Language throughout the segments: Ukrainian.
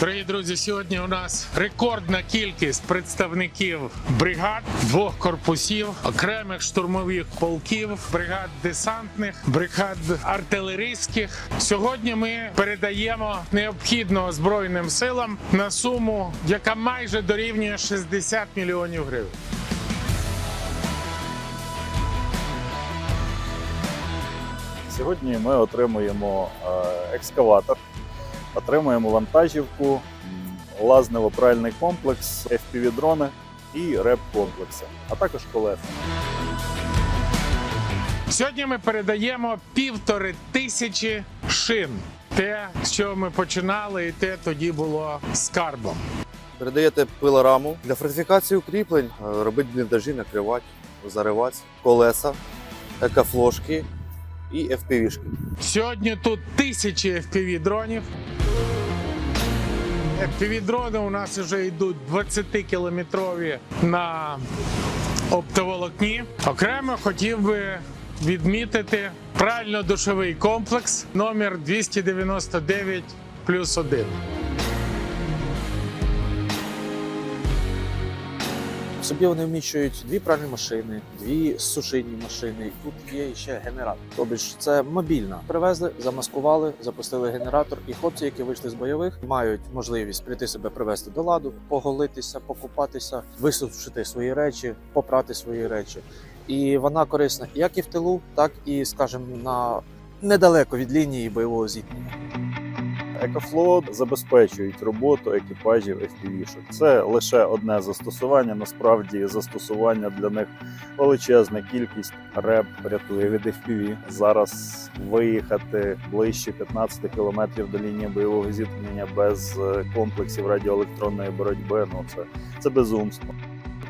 Дорогі друзі, сьогодні у нас рекордна кількість представників бригад двох корпусів, окремих штурмових полків, бригад десантних, бригад артилерійських. Сьогодні ми передаємо необхідного збройним силам на суму, яка майже дорівнює 60 мільйонів гривень. Сьогодні ми отримуємо е, екскаватор, отримуємо вантажівку, м, лазнево-пральний комплекс, FPV-дрони і реп-комплекси, а також колеса. Сьогодні ми передаємо півтори тисячі шин. Те, з чого ми починали, і те тоді було скарбом. Передаєте пилораму для фортифікації укріплень, е, робити бліндажі, накривати, заривати, колеса, екофлошки і FPV-шки. Сьогодні тут тисячі FPV дронів. FPV дрони у нас вже йдуть 20-кілометрові на оптоволокні. Окремо хотів би відмітити прально-душовий комплекс номер 299 плюс 1. Собі вони вміщують дві пральні машини, дві сушильні машини. Тут є ще генератор. Тобто це мобільна. Привезли, замаскували, запустили генератор, і хлопці, які вийшли з бойових, мають можливість прийти себе привести до ладу, поголитися, покупатися, висушити свої речі, попрати свої речі. І вона корисна як і в тилу, так і, скажімо, на недалеко від лінії бойового зіткнення. Екофлот забезпечують роботу екіпажів FPV-шок. Це лише одне застосування. Насправді застосування для них величезна кількість реп рятує від FPV. Зараз виїхати ближче 15 кілометрів до лінії бойового зіткнення без е, комплексів радіоелектронної боротьби. Ну це, це безумство.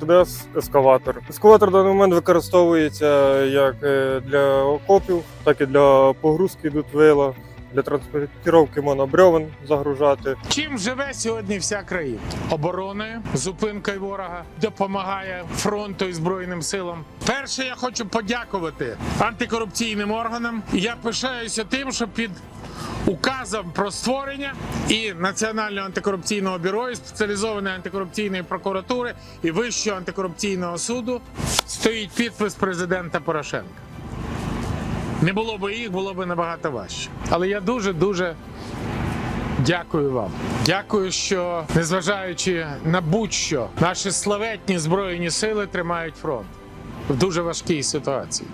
ТДС ескаватор. Ескаватор в даний момент використовується як е, для окопів, так і для погрузки до вила, для транспортировки монобрьовен загружати. Чим живе сьогодні вся країна? Обороною, зупинкою ворога, допомагає фронту і збройним силам. Перше, я хочу подякувати антикорупційним органам. Я пишаюся тим, що під указом про створення і Національного антикорупційного бюро, і спеціалізованої антикорупційної прокуратури і Вищого антикорупційного суду стоїть підпис президента Порошенка. Не було би їх, було б набагато важче. Але я дуже дуже Дякую вам. Дякую, що незважаючи на будь-що, наші славетні збройні сили тримають фронт в дуже важкій ситуації.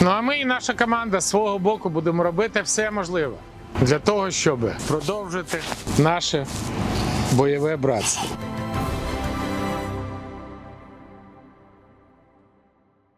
Ну а ми і наша команда з свого боку будемо робити все можливе для того, щоб продовжити наше бойове братство.